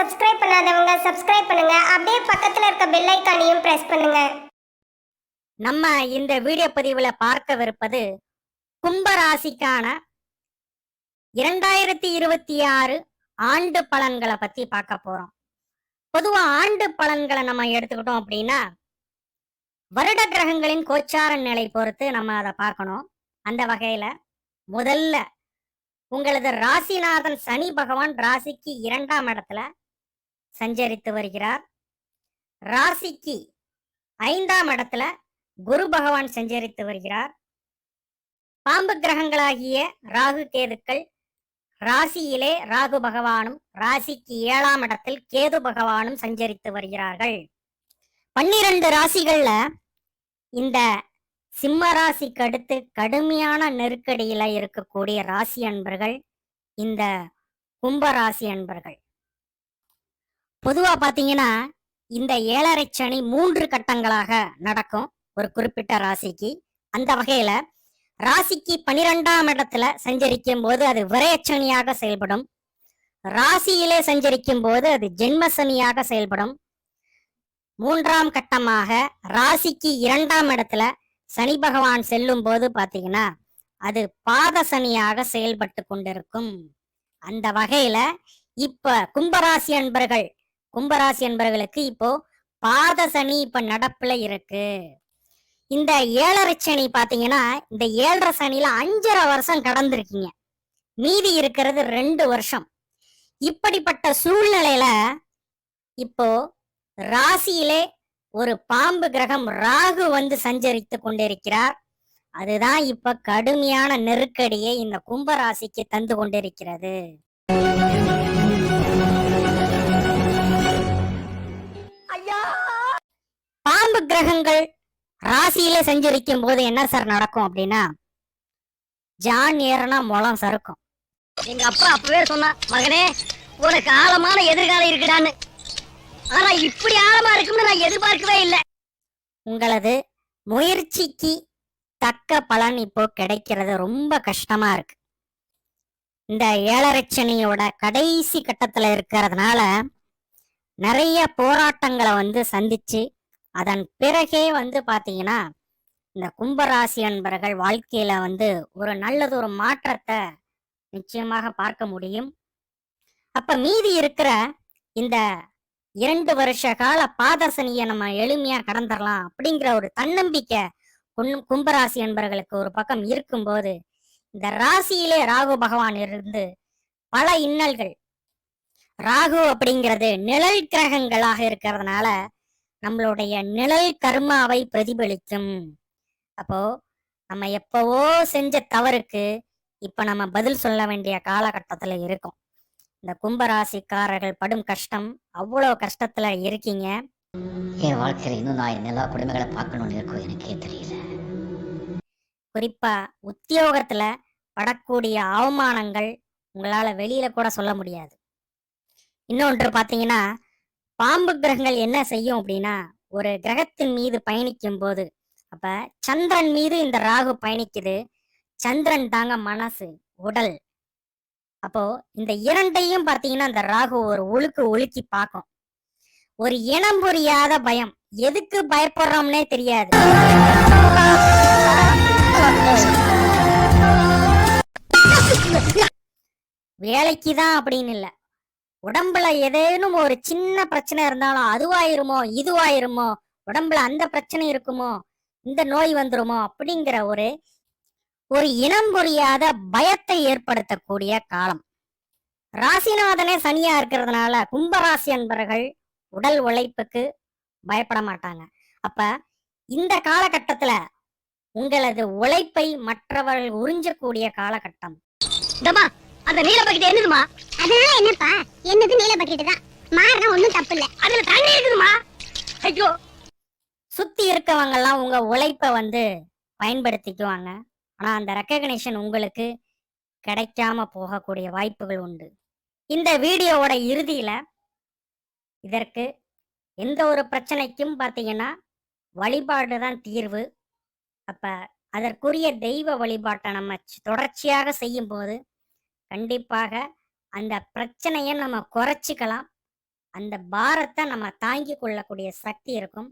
Subscribe பண்ணாதவங்க subscribe பண்ணுங்க. அப்படியே பக்கத்துல இருக்க பெல் ஐக்கானையும் பிரஸ் பண்ணுங்க. நம்ம இந்த வீடியோ பதிவுல பார்க்கவிருப்பது கும்பராசிக்கான இரண்டாயிரத்தி இருபத்தி ஆறு ஆண்டு பலன்களை பத்தி பார்க்க போறோம். பொதுவா ஆண்டு பலன்களை நம்ம எடுத்துக்கிட்டோம் அப்படின்னா வருட கிரகங்களின் கோச்சார நிலை பொறுத்து நம்ம அதை பார்க்கணும். அந்த வகையில முதல்ல உங்களது ராசிநாதன் சனி பகவான் ராசிக்கு இரண்டாம் இடத்துல சஞ்சரித்து வருகிறார். ராசிக்கு ஐந்தாம் இடத்துல குரு பகவான் சஞ்சரித்து வருகிறார். பாம்பு கிரகங்களாகிய ராகு கேதுக்கள் ராசியிலே ராகு பகவானும் ராசிக்கு ஏழாம் இடத்தில் கேது பகவானும் சஞ்சரித்து வருகிறார்கள். பன்னிரண்டு ராசிகள்ல இந்த சிம்ம ராசிக்கு அடுத்து கடுமையான நெருக்கடியில இருக்கக்கூடிய ராசி அன்பர்கள் இந்த கும்ப ராசி அன்பர்கள். பொதுவா பாத்தீங்கன்னா இந்த ஏழரை சனி மூன்று கட்டங்களாக நடக்கும் ஒரு குறிப்பிட்ட ராசிக்கு. அந்த வகையில ராசிக்கு பனிரெண்டாம் இடத்துல சஞ்சரிக்கும் போது அது விரயச்சனியாக செயல்படும். ராசியிலே சஞ்சரிக்கும் போது அது ஜென்மசனியாக செயல்படும். மூன்றாம் கட்டமாக ராசிக்கு இரண்டாம் இடத்துல சனி பகவான் செல்லும் போது பாத்தீங்கன்னா அது பாத சனியாக செயல்பட்டு கொண்டிருக்கும். அந்த வகையில இப்ப கும்பராசி அன்பர்கள் கும்பராசி என்பவர்களுக்கு இப்போ பாத சனி இப்ப நடப்புல இருக்கு. இந்த ஏழரை சனி பாத்தீங்கன்னா இந்த ஏழரை சனியில அஞ்சரை வருஷம் கடந்திருக்கீங்க. மீதி இருக்கிறது ரெண்டு வருஷம். இப்படிப்பட்ட சூழ்நிலையில இப்போ ராசியிலே ஒரு பாம்பு கிரகம் ராகு வந்து சஞ்சரித்து கொண்டிருக்கிறார். அதுதான் இப்ப கடுமையான நெருக்கடியை இந்த கும்பராசிக்கு தந்து கொண்டிருக்கிறது. கிரகங்கள் ராசியில சஞ்சரிக்கும் போது என்ன சார் நடக்கும் அப்படின்னா ஜான் ஏறனா முளம் சறுக்கும் எங்க அப்பா அப்பவே சொன்னா மகனே உனக்கு ஆழமான எதிர்காலம் இருக்குடான்னு. ஆனா இப்படி ஆழமா இருக்கும்னு நான் எதிர்பார்க்கவே இல்லை. உங்களது முயற்சிக்கு தக்க பலன் இப்போ கிடைக்கிறது ரொம்ப கஷ்டமா இருக்கு. இந்த ஏழரட்சணியோட கடைசி கட்டத்துல இருக்கிறதுனால நிறைய போராட்டங்களை வந்து சந்திச்சு அதன் பிறகே வந்து பார்த்தீங்கன்னா இந்த கும்பராசி அன்பர்கள் வாழ்க்கையில வந்து ஒரு நல்லது ஒரு மாற்றத்தை நிச்சயமாக பார்க்க முடியும். அப்ப மீதி இருக்கிற இந்த இரண்டு வருஷ கால பாதசனியை நம்ம எளிமையா கடந்துடலாம் அப்படிங்கிற ஒரு தன்னம்பிக்கை கும்பராசி அன்பர்களுக்கு ஒரு பக்கம் இருக்கும்போது இந்த ராசியிலே ராகு பகவான் இருந்து பல இன்னல்கள். ராகு அப்படிங்கிறது நிழல் கிரகங்களாக இருக்கிறதுனால நம்மளுடைய நிழல் கர்மாவை பிரதிபலிக்கும். அப்போ நம்ம எப்பவோ செஞ்ச தவறுக்கு இப்ப நம்ம பதில் சொல்ல வேண்டிய காலகட்டத்துல இருக்கோம். இந்த கும்பராசிக்காரர்கள் படும் கஷ்டம் அவ்வளோ கஷ்டத்துல இருக்கீங்க. என் வாழ்க்கையில இன்னும் நான் எல்லா குடும்பங்களை பார்க்கணும்னு இருக்கோ எனக்கே தெரியல. குறிப்பா உத்தியோகத்துல படக்கூடிய அவமானங்கள் உங்களால வெளியில கூட சொல்ல முடியாது. இன்னொன்று பாத்தீங்கன்னா பாம்பு கிரகங்கள் என்ன செய்யும் அப்படின்னா ஒரு கிரகத்தின் மீது பயணிக்கும் போது அப்ப சந்திரன் மீது இந்த ராகு பயணிக்குது. சந்திரன் தாங்க மனசு உடல். அப்போ இந்த இரண்டையும் பாத்தீங்கன்னா இந்த ராகு ஒரு ஒழுக்கு ஒழுக்கி பார்க்கும். ஒரு இனம் புரியாத பயம். எதுக்கு பயப்படுறோம்னே தெரியாது. வேலைக்கு தான் அப்படின்னு இல்ல. உடம்புல ஏதேனும் ஒரு சின்ன பிரச்சனை இருந்தாலும் அதுவாயிருமோ இதுவாயிருமோ உடம்புல அந்த பிரச்சனை இருக்குமோ இந்த நோய் வந்துருமோ அப்படிங்கிற ஒரு ஒரு இனம் புரியாத பயத்தை ஏற்படுத்தக்கூடிய காலம். ராசிநாதனே சனியா இருக்கிறதுனால கும்பராசி அன்பர்கள் உடல் உழைப்புக்கு பயப்பட மாட்டாங்க. அப்ப இந்த காலகட்டத்துல உங்களது உழைப்பை மற்றவர்கள் உறிஞ்சக்கூடிய காலகட்டம். அந்த நீல பக்கெட் என்னதுமா? அதனால என்னப்பா? என்னது நீல பக்கெட் தான்? மாறினா ஒண்ணும் தப்பு இல்ல அதுல தண்ணி இருக்குதுமா? ஐயோ. சுத்தி இருக்கவங்க எல்லாம் உங்க உழைப்பை வந்து பயன்படுத்திக்குவாங்க. ஆனா அந்த ரெக்கக்னிஷன் உங்களுக்கு கிடைக்காம போகக்கூடிய வாய்ப்புகள் உண்டு. இந்த வீடியோவோட இறுதியில இதற்கு எந்த ஒரு பிரச்சனைக்கும் பார்த்தீங்கன்னா வழிபாடு தான் தீர்வு. அப்ப அதற்குரிய தெய்வ வழிபாட்டை நம்ம தொடர்ச்சியாக செய்யும் போது கண்டிப்பாக அந்த பிரச்சனையை நம்ம குறைச்சிக்கலாம். அந்த பாரத்தை நம்ம தாங்கி கொள்ளக்கூடிய சக்தி இருக்கும்.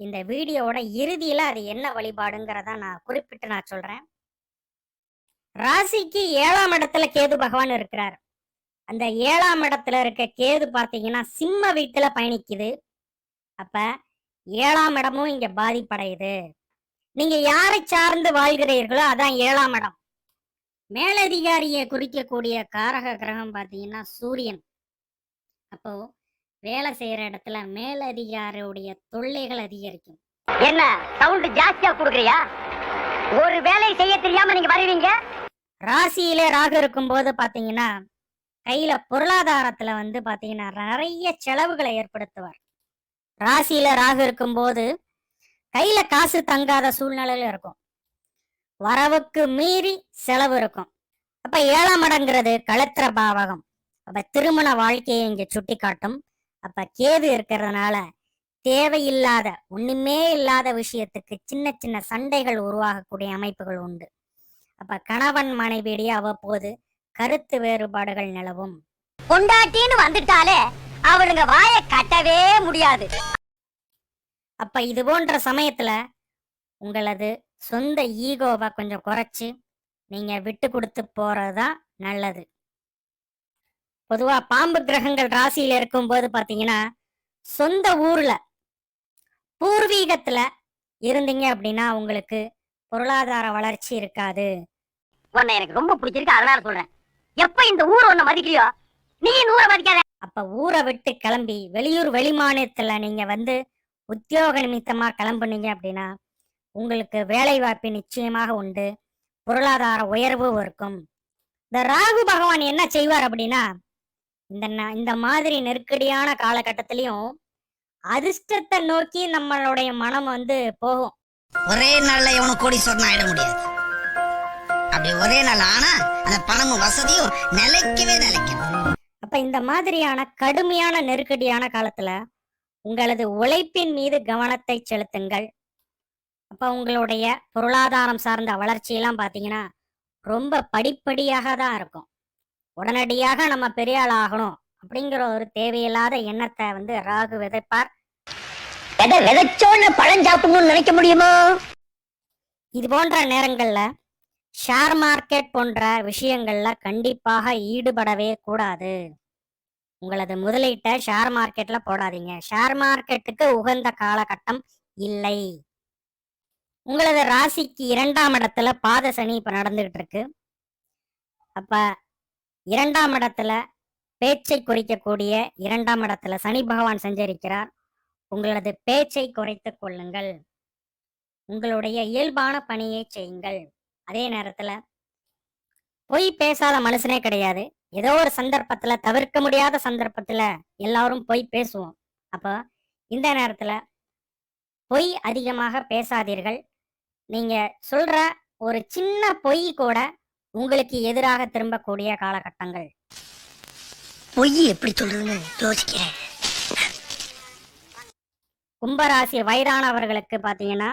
இந்த வீடியோவோட இறுதியில அது என்ன வழிபாடுங்கிறத நான் குறிப்பிட்டு நான் சொல்றேன். ராசிக்கு ஏழாம் இடத்துல கேது பகவான் இருக்கிறார். அந்த ஏழாம் இடத்துல இருக்க கேது பார்த்தீங்கன்னா சிம்ம வீட்டுல பயணிக்குது. அப்ப ஏழாம் இடமும் இங்க பாதிப்படையுது. நீங்க யாரை சார்ந்து வாழ்கிறீர்களோ அதான் ஏழாம் இடம். மேலதிகாரியை குறிக்கக்கூடிய காரக கிரகம் பார்த்தீங்கன்னா சூரியன். அப்போ வேலை செய்யற இடத்துல மேலதிகாரியுடைய தொல்லைகள் அதிகரிக்கும். என்ன சவுண்ட் ஜாஸ்தியா கொடுக்குறியா? ஒரு வேலையை செய்ய தெரியாம நீங்க வருவீங்க? ராசியில ராகு இருக்கும்போது பாத்தீங்கன்னா கையில பொருளாதாரத்துல வந்து பாத்தீங்கன்னா நிறைய செலவுகளை ஏற்படுத்துவார். ராசியில ராகு இருக்கும்போது கையில காசு தங்காத சூழ்நிலையில இருக்கும். வரவுக்கு மீறி செலவு இருக்கும். அப்ப ஏழாம் இடங்கிறது களத்திர பாவகம். அப்ப திருமண வாழ்க்கையை இங்க சுட்டி காட்டும் அப்ப கேது இருக்கிறதுனால தேவையில்லாத ஒண்ணுமே இல்லாத விஷயத்துக்கு சின்ன சின்ன சண்டைகள் உருவாகக்கூடிய அமைப்புகள் உண்டு. அப்ப கணவன் மனைவியிடையே அவ்வப்போது கருத்து வேறுபாடுகள் நிலவும். பொண்டாட்டின்னு வந்துட்டாலே அவளுங்க வாயை கட்டவே முடியாது. அப்ப இது போன்ற சமயத்துல உங்களது சொந்த ஈகோவை கொஞ்சம் குறைச்சு நீங்க விட்டு கொடுத்து போறதுதான் நல்லது. பொதுவா பாம்பு கிரகங்கள் ராசியில இருக்கும்போது பாத்தீங்கன்னா சொந்த ஊர்ல பூர்வீகத்துல இருந்தீங்க அப்படின்னா உங்களுக்கு பொருளாதார வளர்ச்சி இருக்காது. உன்னை எனக்கு ரொம்ப பிடிச்சிருக்கு அதனால சொல்றேன். எப்ப இந்த ஊர் உன்னை மதிக்கலையோ நீ ஊரை மதிக்காத. அப்ப ஊரை விட்டு கிளம்பி வெளியூர் வெளிமாநிலத்துல நீங்க வந்து உத்தியோக நிமித்தமா கிளம்புனீங்க அப்படின்னா உங்களுக்கு வேலை வாய்ப்பு நிச்சயமாக உண்டு. பொருளாதார உயர்வு இருக்கும். இந்த ராகு பகவான் என்ன செய்வார் அப்படின்னா இந்த இந்த மாதிரி நெருக்கடியான காலகட்டத்திலையும் அதிர்ஷ்டத்தை நோக்கி நம்மளுடைய மனம் வந்து போகும். ஒரே நாள்ல எவனும் கோடீஸ்வரன் ஆயிட முடியாது. அப்படி ஒரே நாள். ஆனா அந்த பணமும் வசதியும் நிலைக்கவே நிலைக்கும் அப்ப இந்த மாதிரியான கடுமையான நெருக்கடியான காலத்துல உங்களது உழைப்பின் மீது கவனத்தை செலுத்துங்கள். அப்ப உங்களுடைய பொருளாதாரம் சார்ந்த வளர்ச்சியெல்லாம் பாத்தீங்கன்னா ரொம்ப படிப்படியாக தான் இருக்கும். உடனடியாக நம்ம பெரிய ஆள் ஆகணும் அப்படிங்கிற ஒரு தேவையில்லாத எண்ணத்தை வந்து ராகு விதைப்பார். எதை விதைச்சோன்னு பழம் சாப்பிடணும்னு நினைக்க முடியுமோ? இது போன்ற நேரங்கள்ல ஷேர் மார்க்கெட் போன்ற விஷயங்கள்ல கண்டிப்பாக ஈடுபடவே கூடாது. உங்களது முதலீட்டை ஷேர் மார்க்கெட்ல போடாதீங்க. ஷேர் மார்க்கெட்டுக்கு உகந்த காலகட்டம் இல்லை. உங்களது ராசிக்கு இரண்டாம் இடத்துல பாத சனி இப்ப நடந்துகிட்டு இருக்கு அப்ப இரண்டாம் இடத்துல பேச்சை குறைக்கக்கூடிய இரண்டாம் இடத்துல சனி பகவான் சஞ்சரிக்கிறார். உங்களது பேச்சை குறைத்துக் கொள்ளுங்கள். உங்களுடைய இயல்பான பணியை செய்யுங்கள். அதே நேரத்துல பொய் பேசாத மனுஷனே கிடையாது. ஏதோ ஒரு சந்தர்ப்பத்துல தவிர்க்க முடியாத சந்தர்ப்பத்துல எல்லாரும் பொய் பேசுவோம். அப்போ இந்த நேரத்துல பொய் அதிகமாக பேசாதீர்கள். நீங்க சொல்ற ஒரு சின்ன பொய் கூட உங்களுக்கு எதிராக திரும்பக்கூடிய காலகட்டங்கள். பொய் எப்படி சொல்றதுன்னு யோசிக்கிறேன். கும்பராசி வயதானவர்களுக்கு பார்த்தீங்கன்னா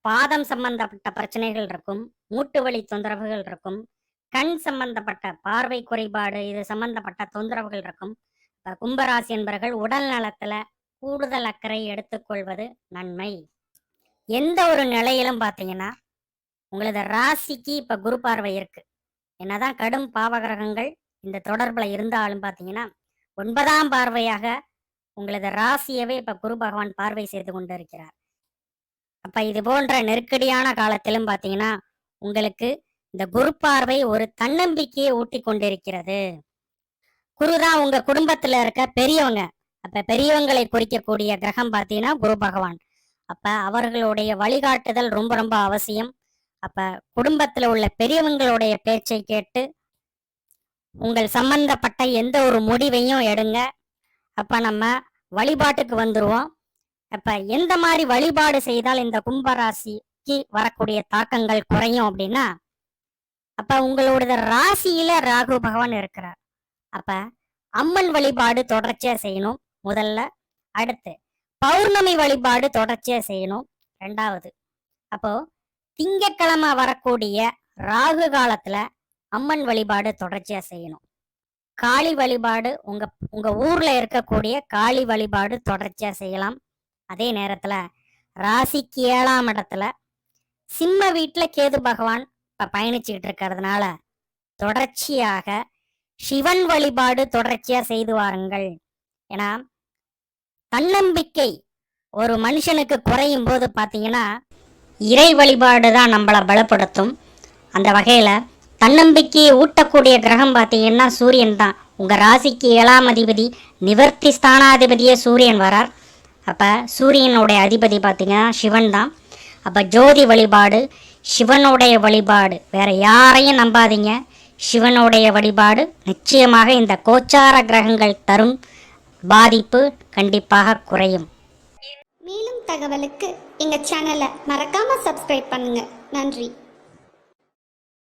பாதம் சம்பந்தப்பட்ட பிரச்சனைகள் இருக்கும் மூட்டு வலி தொந்தரவுகள் இருக்கும் கண் சம்பந்தப்பட்ட பார்வை குறைபாடு இது சம்பந்தப்பட்ட தொந்தரவுகள் இருக்கும். கும்பராசி என்பவர்கள் உடல் நலத்துல கூடுதல் அக்கறை எடுத்துக்கொள்வது நன்மை. எந்த ஒரு நிலையிலும் பார்த்தீங்கன்னா உங்களது ராசிக்கு இப்ப குரு பார்வை இருக்கு. என்னதான் கடும் பாவகிரகங்கள் இந்த தொடர்புல இருந்தாலும் பார்த்தீங்கன்னா ஒன்பதாம் பார்வையாக உங்களது ராசியவே இப்ப குரு பகவான் பார்வை செய்து கொண்டிருக்கிறார் அப்ப இது போன்ற நெருக்கடியான காலத்திலும் பார்த்தீங்கன்னா உங்களுக்கு இந்த குரு பார்வை ஒரு தன்னம்பிக்கையை ஊட்டி கொண்டிருக்கிறது. குருதான் உங்க குடும்பத்துல இருக்க பெரியவங்க. அப்ப பெரியவங்களை குறிக்கக்கூடிய கிரகம் பாத்தீங்கன்னா குரு பகவான். அப்ப அவர்களுடைய வழிகாட்டுதல் ரொம்ப ரொம்ப அவசியம். அப்ப குடும்பத்துல உள்ள பெரியவங்களுடைய பேச்சை கேட்டு உங்கள் சம்பந்தப்பட்ட எந்த ஒரு முடிவையும் எடுங்க. அப்ப நம்ம வழிபாட்டுக்கு வந்துருவோம். அப்ப எந்த மாதிரி வழிபாடு செய்தால் இந்த கும்பராசிக்கு வரக்கூடிய தாக்கங்கள் குறையும் அப்படின்னா அப்ப உங்களோட ராசியில ராகு பகவான் இருக்கிறார். அப்ப அம்மன் வழிபாடு தொடர்ச்சியா செய்யணும் முதல்ல. அடுத்து பௌர்ணமி வழிபாடு தொடர்ச்சியா செய்யணும். ரெண்டாவது அப்போ திங்கட்கிழமை வரக்கூடிய ராகு காலத்துல அம்மன் வழிபாடு தொடர்ச்சியா செய்யணும். காளி வழிபாடு உங்க உங்க ஊர்ல இருக்கக்கூடிய காளி வழிபாடு தொடர்ச்சியா செய்யலாம். அதே நேரத்துல ராசிக்கு ஏழாம் இடத்துல சிம்ம வீட்டுல கேது பகவான் இப்ப பயணிச்சுக்கிட்டு இருக்கிறதுனால தொடர்ச்சியாக சிவன் வழிபாடு தொடர்ச்சியா செய்து வாருங்கள். ஏன்னா தன்னம்பிக்கை ஒரு மனுஷனுக்கு குறையும் போது பார்த்தீங்கன்னா இறை வழிபாடு தான் நம்மளை பலப்படுத்தும். அந்த வகையில் தன்னம்பிக்கையை ஊட்டக்கூடிய கிரகம் பார்த்தீங்கன்னா சூரியன் தான். உங்கள் ராசிக்கு ஏழாம் அதிபதி நிவர்த்தி ஸ்தானாதிபதியே சூரியன் வரார். அப்போ சூரியனுடைய அதிபதி பார்த்தீங்கன்னா சிவன் தான். அப்போ ஜோதி வழிபாடு சிவனுடைய வழிபாடு வேற யாரையும் நம்பாதீங்க. சிவனுடைய வழிபாடு நிச்சயமாக இந்த கோச்சார கிரகங்கள் தரும். பாதிப்பு கண்டிப்பாக குறையும். மேலும் தகவலுக்கு எங்கள் சேனலை மறக்காமல் சப்ஸ்கிரைப் பண்ணுங்கள் நன்றி.